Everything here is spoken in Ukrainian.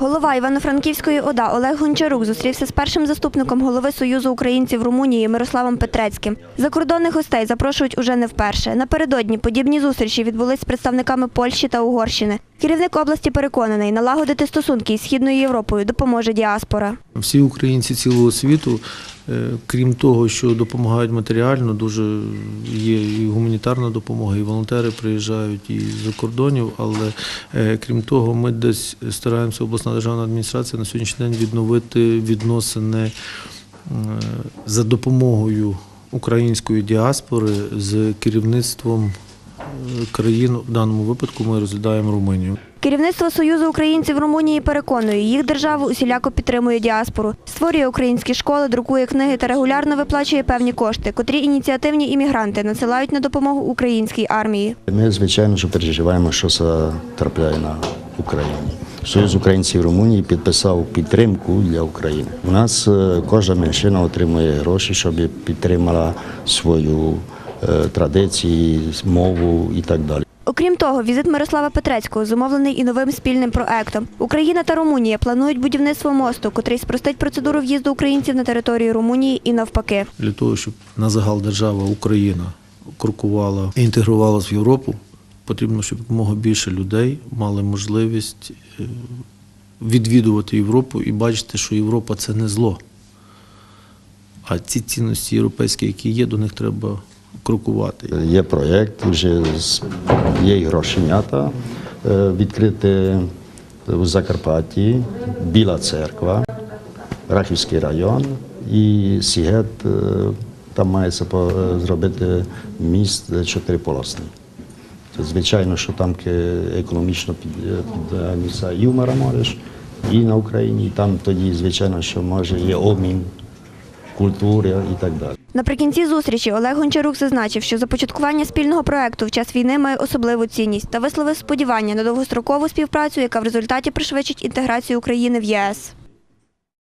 Голова Івано-Франківської ОДА Олег Гончарук зустрівся з першим заступником голови Союзу українців Румунії Мирославом Петрецьким. Закордонних гостей запрошують уже не вперше. Напередодні подібні зустрічі відбулись з представниками Польщі та Угорщини. Керівник області переконаний, налагодити стосунки із Східною Європою допоможе діаспора. Всі українці цілого світу, е, крім того, що допомагають матеріально, дуже є і гуманітарна допомога, і волонтери приїжджають і з-за кордонів. Але е, крім того, ми десь стараємося обласна державна адміністрація на сьогоднішній день відновити відносини е, за допомогою української діаспори з керівництвом країн. В даному випадку ми розглядаємо Румунію. Керівництво Союзу українців Румунії переконує, їх державу усіляко підтримує діаспору, створює українські школи, друкує книги та регулярно виплачує певні кошти, котрі ініціативні іммігранти надсилають на допомогу українській армії. Ми, звичайно, що переживаємо, що це трапляє на Україні. Союз українців Румунії підписав підтримку для України. У нас е, кожна меншина отримує гроші, щоб підтримала свою е, традиції, мову і так далі. Окрім того, візит Мирослава Петрецького зумовлений і новим спільним проектом. Україна та Румунія планують будівництво мосту, котрий спростить процедуру в'їзду українців на територію Румунії і навпаки. для того, щоб на загал держава Україна крокувала і інтегрувалася в Європу, потрібно, щоб якомога більше людей мали можливість е, відвідувати Європу і бачити, що Європа це не зло. А ці цінності європейські, які є, до них треба крокувати. Є проєкт, вже є і грошенята е, відкрити у Закарпатті, Біла церква, Рахівський район і Сігет. е, Там мається е, зробити міст чотириполосний. Це, Звичайно, що там економічно під, піднімається і в Марамориш, і на Україні. І там тоді, звичайно, що може є обмін культури і так далі. Наприкінці зустрічі Олег Гончарук зазначив, що започаткування спільного проекту в час війни має особливу цінність та висловив сподівання на довгострокову співпрацю, яка в результаті пришвидшить інтеграцію України в ЄС.